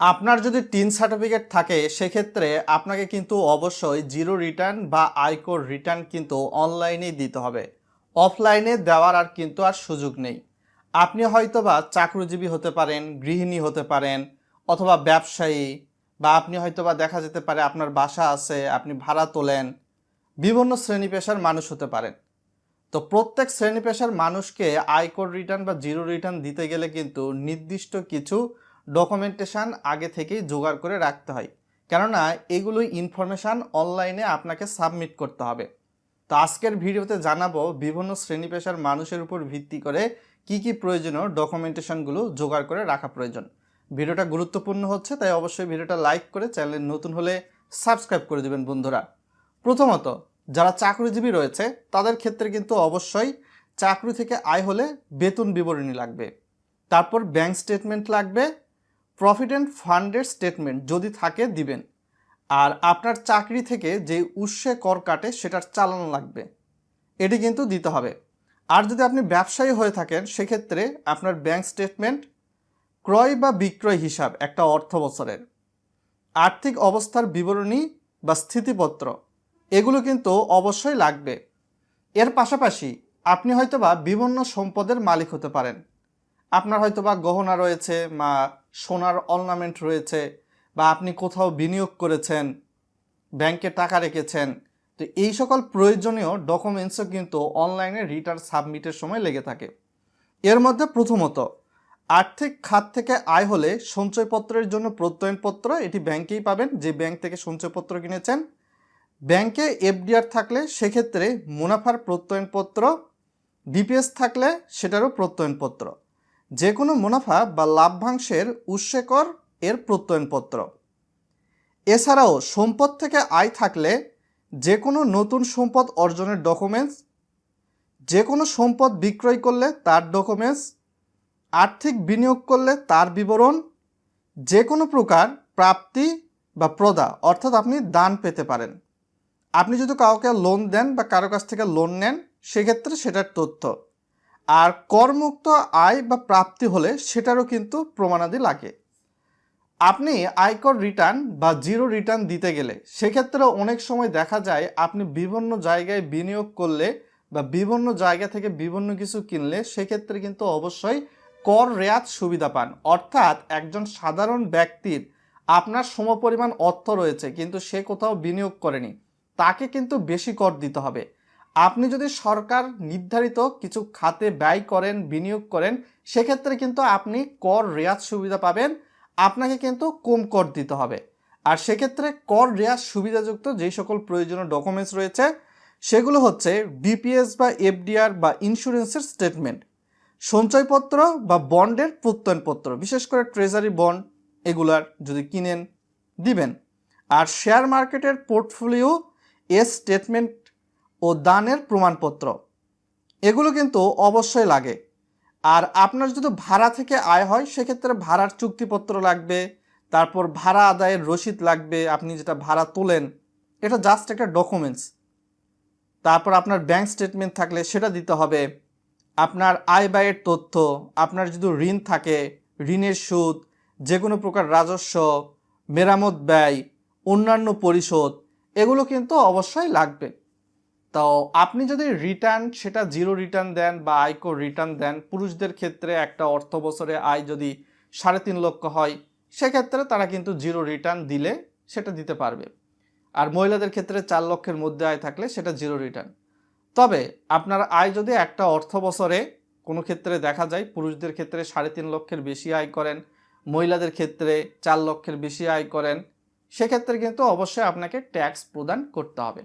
আপনার যদি tin certificate থাকে, সেক্ষেত্রে আপনাকে কিন্তু অবশ্যই জিরো রিটার্ন বা আয়কর রিটার্ন কিন্তু অনলাইনেই দিতে হবে। অফলাইনে দেওয়ার আর কিন্তু আর সুযোগ নেই। আপনি হয়তোবা চাকরিজীবী হতে পারেন, গৃহিণী হতে পারেন, অথবা ব্যবসায়ী, বা আপনি হয়তোবা দেখা যেতে পারে আপনার বাসা আছে, আপনি ভাড়া তোলেন, বিভিন্ন শ্রেণি পেশার মানুষ হতে পারেন। তো প্রত্যেক শ্রেণি পেশার মানুষকে আয়কর রিটার্ন বা জিরো রিটার্ন দিতে গেলে কিন্তু নির্দিষ্ট কিছু ডকুমেন্টেশন আগে থেকেই জোগাড় করে রাখতে হয়। কেননা, এগুলো ইনফরমেশান অনলাইনে আপনাকে সাবমিট করতে হবে। তো আজকের ভিডিওতে জানাব বিভিন্ন শ্রেণি পেশার মানুষের উপর ভিত্তি করে কি কি প্রয়োজনীয় ডকুমেন্টেশনগুলো জোগাড় করে রাখা প্রয়োজন। ভিডিওটা গুরুত্বপূর্ণ হচ্ছে, তাই অবশ্যই ভিডিওটা লাইক করে চ্যানেল নতুন হলে সাবস্ক্রাইব করে দেবেন বন্ধুরা। প্রথমত, যারা চাকরিজীবী রয়েছে, তাদের ক্ষেত্রে কিন্তু অবশ্যই চাকরি থেকে আয় হলে বেতন বিবরণী লাগবে। তারপর ব্যাংক স্টেটমেন্ট লাগবে অ্যান্ড ফান্ডের স্টেটমেন্ট যদি থাকে, দিবেন। আর আপনার চাকরি থেকে যে উৎসে কর কাটে, সেটার চালানো লাগবে। এটি কিন্তু দিতে হবে। আর যদি আপনি ব্যবসায়ী হয়ে থাকেন, সেক্ষেত্রে আপনার ব্যাংক স্টেটমেন্ট, ক্রয় বা বিক্রয় হিসাব একটা অর্থ বছরের। আর্থিক অবস্থার বিবরণী বা স্থিতিপত্র, এগুলো কিন্তু অবশ্যই লাগবে। এর পাশাপাশি আপনি হয়তোবা বিভিন্ন সম্পদের মালিক হতে পারেন। আপনার হয়তোবা গহনা রয়েছে বা সোনার অর্নামেন্ট রয়েছে বা আপনি কোথাও বিনিয়োগ করেছেন, ব্যাংকে টাকা রেখেছেন, তো এই সকল প্রয়োজনীয় ডকুমেন্টসও কিন্তু অনলাইনে রিটার্ন সাবমিটের সময় লেগে থাকে। এর মধ্যে প্রথমত, আর্থিক খাত থেকে আয় হলে সঞ্চয়পত্রের জন্য প্রত্যয়নপত্র এটি ব্যাংকেই পাবেন, যে ব্যাংক থেকে সঞ্চয়পত্র কিনেছেন। ব্যাংকে এফডিআর থাকলে সেক্ষেত্রে মুনাফার প্রত্যয়নপত্র ডিপিএস থাকলে সেটারও প্রত্যয়নপত্র। যে কোনো মুনাফা বা লাভ্যাংশের উৎসেকর এর প্রত্যয়নপত্র। এছাড়াও সম্পদ থেকে আয় থাকলে যে কোনো নতুন সম্পদ অর্জনের ডকুমেন্টস যে কোনো সম্পদ বিক্রয় করলে তার ডকুমেন্টস আর্থিক বিনিয়োগ করলে তার বিবরণ যে কোনো প্রকার প্রাপ্তি বা প্রদা, অর্থাৎ আপনি দান পেতে পারেন। আপনি যদি কাউকে লোন দেন বা কারও কাছ থেকে লোন নেন, সেক্ষেত্রে সেটার তথ্য। আর করমুক্ত আয় বা প্রাপ্তি হলে সেটারও কিন্তু প্রমাণাদি লাগে। আপনি আয়কর রিটার্ন বা জিরো রিটার্ন দিতে গেলে সেক্ষেত্রে অনেক সময় দেখা যায় আপনি বিভিন্ন জায়গায় বিনিয়োগ করলে বা বিভিন্ন জায়গা থেকে বিভিন্ন কিছু কিনলে সেক্ষেত্রে কিন্তু অবশ্যই কর রেয়াত সুবিধা পান। অর্থাৎ একজন সাধারণ ব্যক্তির আপনার সমপরিমাণ অর্থ রয়েছে কিন্তু সে কোথাও বিনিয়োগ করেনি, তাকে কিন্তু বেশি কর দিতে হবে। আপনি যদি সরকার নির্ধারিত কিছু খাতে ব্যয় করেন, বিনিয়োগ করেন, সেক্ষেত্রে কিন্তু আপনি কর রেয়াত সুবিধা পাবেন। আপনাকে কিন্তু কম কর দিতে হবে। আর সেক্ষেত্রে কর রেয়াত সুবিধাযুক্ত যেই সকল প্রয়োজনীয় ডকুমেন্টস রয়েছে, সেগুলো হচ্ছে বিপিএস বা এফডিআর বা ইন্স্যুরেন্সের স্টেটমেন্ট সঞ্চয়পত্র বা বন্ডের প্রত্যয়নপত্র, বিশেষ করে ট্রেজারি বন্ড এগুলার যদি কিনেন, দিবেন। আর শেয়ার মার্কেটের পোর্টফোলিও এর স্টেটমেন্ট ও দানের প্রমাণপত্র। এগুলো কিন্তু অবশ্যই লাগে। আর আপনার যদি ভাড়া থেকে আয় হয়, সেক্ষেত্রে ভাড়ার চুক্তিপত্র লাগবে, তারপর ভাড়া আদায়ের রসিদ লাগবে, আপনি যেটা ভাড়া তোলেন, এটা জাস্ট একটা ডকুমেন্টস তারপর আপনার ব্যাংক স্টেটমেন্ট থাকলে সেটা দিতে হবে। আপনার আয় ব্যয়ের তথ্য, আপনার যদি ঋণ থাকে, ঋণের সুদ যে কোনো প্রকার রাজস্ব, মেরামত ব্যয়, অন্যান্য পরিশোধ, এগুলো কিন্তু অবশ্যই লাগবে। তো আপনি যদি রিটার্ন সেটা জিরো রিটার্ন দেন বা আয়কর রিটার্ন দেন, পুরুষদের ক্ষেত্রে একটা অর্থ বছরে আয় যদি সাড়ে তিন লক্ষ হয়, সেক্ষেত্রে তারা কিন্তু জিরো রিটার্ন দিলে সেটা দিতে পারবে। আর মহিলাদের ক্ষেত্রে চার লক্ষের মধ্যে আয় থাকলে সেটা জিরো রিটার্ন তবে আপনার আয় যদি একটা অর্থ বছরে কোনো ক্ষেত্রে দেখা যায়, পুরুষদের ক্ষেত্রে সাড়ে তিন লক্ষের বেশি আয় করেন, মহিলাদের ক্ষেত্রে চার লক্ষের বেশি আয় করেন, সেক্ষেত্রে কিন্তু অবশ্যই আপনাকে ট্যাক্স প্রদান করতে হবে।